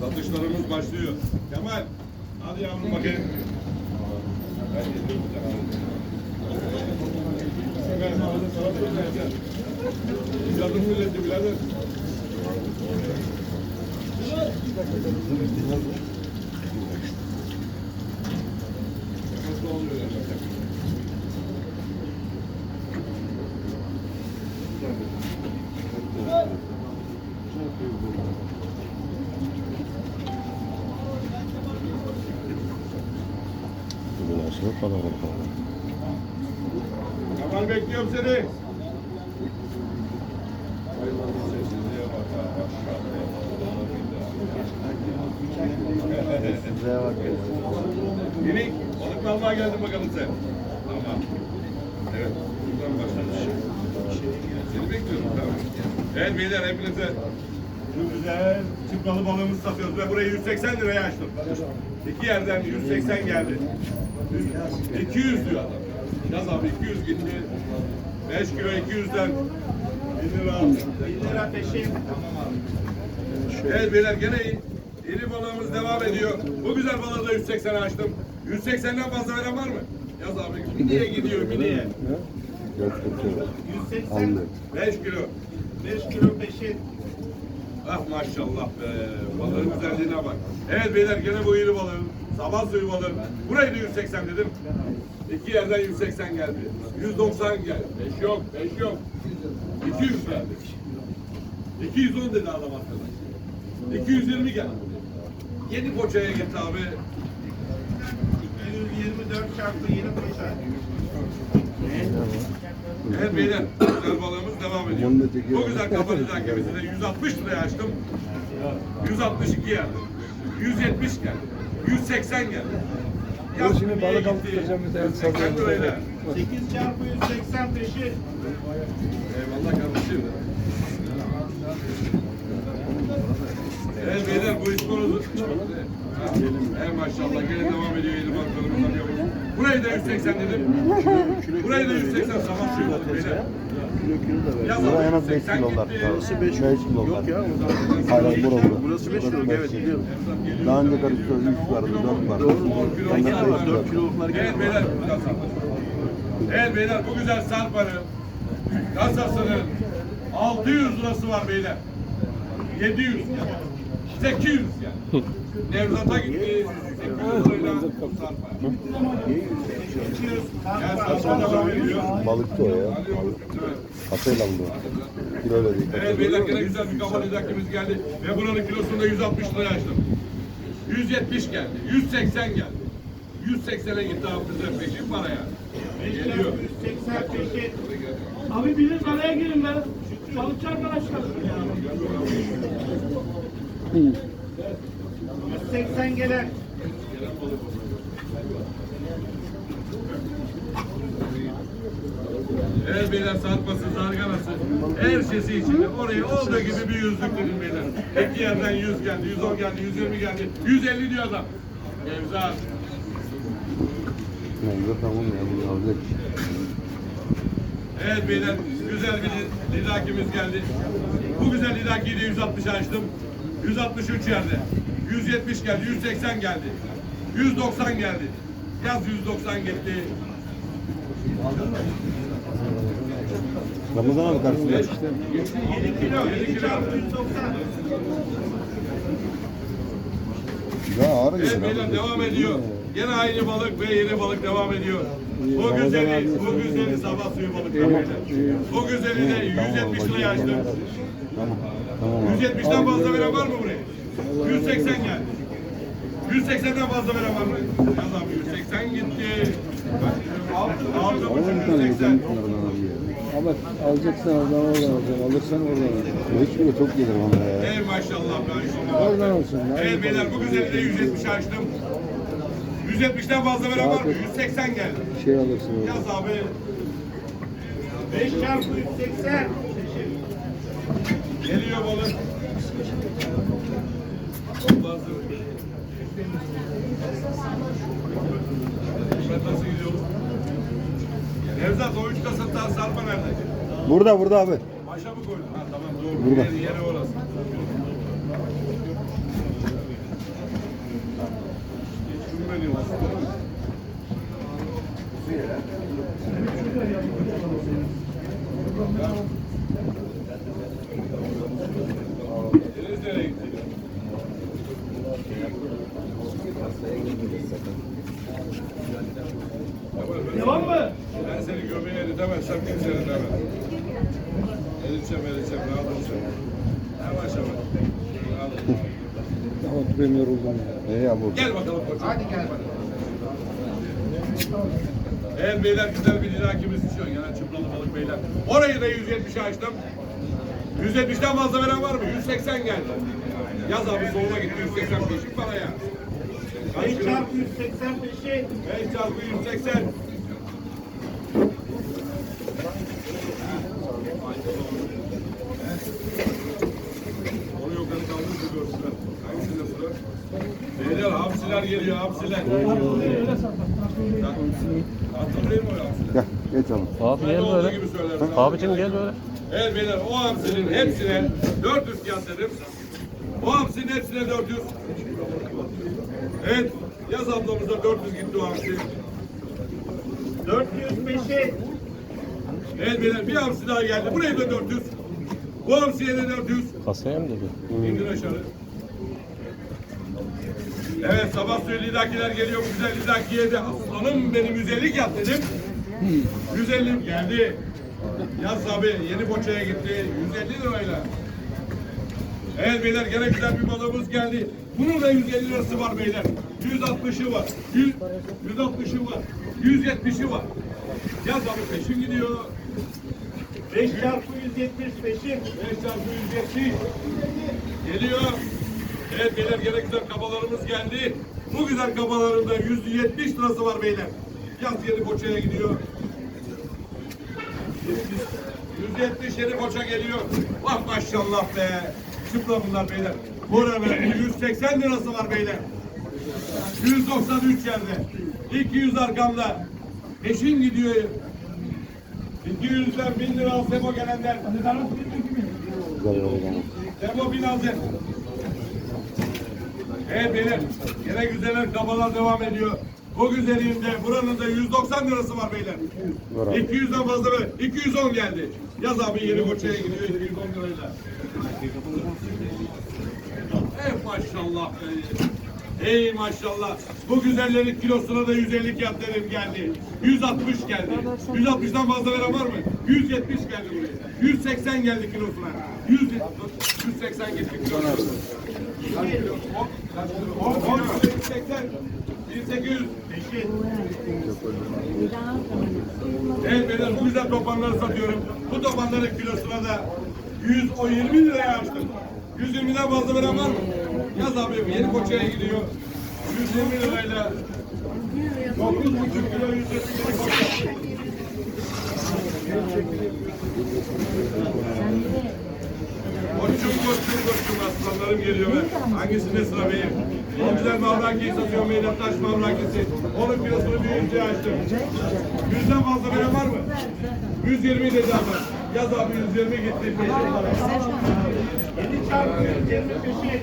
Satışlarımız başlıyor. Kemal, hadi yavrum bakayım. Yardım milleti birader. Nasıl oluyor nasıl kadar oldu? Kemal bekliyorum seni. Size bak. Minik, balık almaya geldin bakalım sen? Tamam. Evet, buradan başladık. Seni bekliyorum, tamam. Evet beyler hepinize şu güzel çıpralı balığımızı satıyoruz ve burayı 180 liraya açtım. İki yerden 180 geldi. 200 diyor adam. Yaz abi 200 gitti. 5 kilo 200'den 1 lira. 1 lira peşin. Tamam abi. Evet beyler gene iyi. İri balığımız devam ediyor. Bu güzel balığı da 180 açtım. 180'den fazla veren var mı? Yaz abi. Miniye gidiyor miniye. Yok tutuyor. 180. Anladım. 5 kilo. 5 kilo peşin. Ah maşallah be. Balığın güzelliğine bak. Evet beyler gene bu iri balığın. Sabah suyu balığı. Burayı da 180 dedim. İki yerden 180 geldi. 190 geldi. 5 yok. 5 yok. 200 geldi. 210 dedi adam arkadaş. 220 geldi. Yeni poçaya gitti abi. 224 çarpı yeni poça. Evet beyler, güzel balığımız devam ediyor. Bu güzel kapalı takibimizi de 160 liraya açtım. 162 geldi. 170 geldi. 180 geldi. Ya şimdi balık alıp tutacağım bir tane 180 satayım. lirayla. 8 çarpı 180 peşi. Eyvallah kardeşim. Evet beyler bu iş konusu. Hey maşallah gene devam ediyor yeni banklarımız alıyoruz. Burayı da 180 dedim. Burayı da 180 sabah şey oldu beyler. Yaz Bura en az 5 180 kilo var. Burası 5 kilo var. Yok ya. Hayır bura bura. Burası 5 kilo evet biliyorum. Daha önce karıştırıyor 3 vardı 4 vardı. On kilo Ondan var, beş kilo. dört kiloluklar Evet beyler, bu güzel sarpa. Evet beyler, bu güzel sarpanın kasasının 600 lirası var beyler. 700 yani. 800 yani. Nevzat'a gitti. 800 lirayla sarpa. Yani sarpa. Balıkçı o ya. Evet. Kasayla aldı o. Kilo öyle değil. Evet beyler gene güzel bir kafa lidakimiz geldi. Ve buranın kilosunu da 160 liraya açtım. 170 geldi. 180 geldi. 180'e gitti abi bize peşin para yani. Geliyor. 180 peşi. Abi biriniz araya girin be. Balıkçı arkadaşlar. 180 gelen. Evet beyler sarması, sarganası, her şeysi içinde. Oraya olduğu gibi bir yüzlük dedim beyler. İki yerden 100 geldi, 110 geldi, 120 geldi, 150 diyor adam. Nevzat. Mevzu tamam ya bunu alacak. Evet beyler, güzel bir lidakimiz geldi. Bu güzel lidakiyi de 160 açtım. 163 yerde. 170 geldi, 180 geldi. 190 geldi. Yaz 190 gitti. Ramazan abi karşısında. 7 kilo, 7 kilo. Ya ağır Evet beyler devam ediyor. Gene aynı balık ve yeni balık devam ediyor. Bu güzeli, bu güzeli sabah suyu balıkları beyler. Bu güzeli de 170 liraya açtım. Tamam. Tamam abi. 170'ten fazla veren var mı buraya? 180 geldi. 180'den fazla veren var mı? Yaz abi 180 gitti. Altı Ama bir buçuk tane 180. yiyeceğim bunlardan abi ya. Ama alacaksan oradan oradan alacaksın. Alırsan oradan alacaksın. 5 kilo çok gelir bana ya. Ey maşallah. Oradan olsun. Evet beyler bu güzeli de 170 açtım. 170'ten fazla veren var mı? 180 geldi. Şey alırsın oradan. Yaz abi. 5 çarpı 180. Geliyor balık. Nevzat o üç kasa daha sarma nerede? Burada burada abi. Başa mı koydun? Ha tamam doğru. Burada. Yeri, yeri orası. Devam mı? Ben seni göbeğe eritemezsem kimse eritemez. Eriteceğim, eriteceğim. Rahat olsun. Yavaş yavaş. Ama premier oldum ya. İyi ya bu. Gel bakalım koçum. Hadi gel bakalım. Evet beyler güzel bir lidakimiz istiyor. Gelen çıplalı balık beyler. Orayı da 170'e açtım. 170'ten fazla veren var mı? 180 geldi. Yaz abi soğuma gitti 180 peşin paraya. Kaç 5 kilo? çarpı 180 peşin. 5 çarpı 180. geliyor hamsiler. Hatırlayayım o hamsiler. Gel geç oğlum. Abi gel böyle. Abicim gel böyle. Evet beyler o hamsinin hepsine 400 fiyat dedim. O hamsinin hepsine 400. Evet yaz ablamıza 400 gitti o hamsi. 400 peşin. Evet beyler bir hamsi daha geldi. Buraya da 400. Bu hamsiye de 400. Kasaya mı dedi? İndir aşağı. Evet sabah suyu lidakiler geliyor. Güzel lidakiye de aslanım benim 150 yap dedim. 150 geldi. Yaz abi yeni boçaya gitti. 150 lirayla. Evet beyler gene güzel bir balığımız geldi. Bunun da 150 lirası var beyler. 160'ı var. 100, 160'ı var. 170'i var. Yaz abi peşin gidiyor. 5 çarpı 170 peşin. 5 çarpı 170 geliyor. Evet beyler gene güzel kabalarımız geldi. Bu güzel kabaların da 170 lirası var beyler. Yaz yeni Koça'ya gidiyor. 170 yeni Koç'a geliyor. Bak maşallah be. Çıpla bunlar beyler. Burada 180 lirası var beyler. 193 yerde. 200 arkamda. Peşin gidiyor. 200'den 1000 lira al Sebo gelenler. Sebo bin hazır. Evet beyler. Gene güzeller kabalar devam ediyor. Bu güzelliğinde buranın da 190 lirası var beyler. Var abi. 200'den fazla böyle. 210 geldi. Yaz abi yeni koçaya gidiyor 210 lirayla. Ey maşallah. Ey maşallah. Bu güzellerin kilosuna da 150 kağıt dedim geldi. 160 geldi. 160'dan fazla veren var mı? 170 geldi buraya. 180 geldi kilosuna. 100, 180 gitti kilosuna. Kaç kilo? On- kaç kilo? On- on kilo, 180. 1800. Evet beyler bu güzel topanları satıyorum. Bu topanların kilosuna da 100 o 20 liraya açtım. 120'den fazla veren var mı? Yaz abi yeni koçaya gidiyor. 120 lirayla 9,5 kilo 120 lira. Koçum koçum koçum aslanlarım geliyor be. Hangisinde sıra benim? En güzel mavrakiyi satıyorum Meydan Taş mavrakisi. Onun kilosunu büyüyünce açtım. Yüzden fazla veren var mı? 120 dedi adam. Yaz abi 120 gitti. Peşin para. 7 çarpı 120 peşin.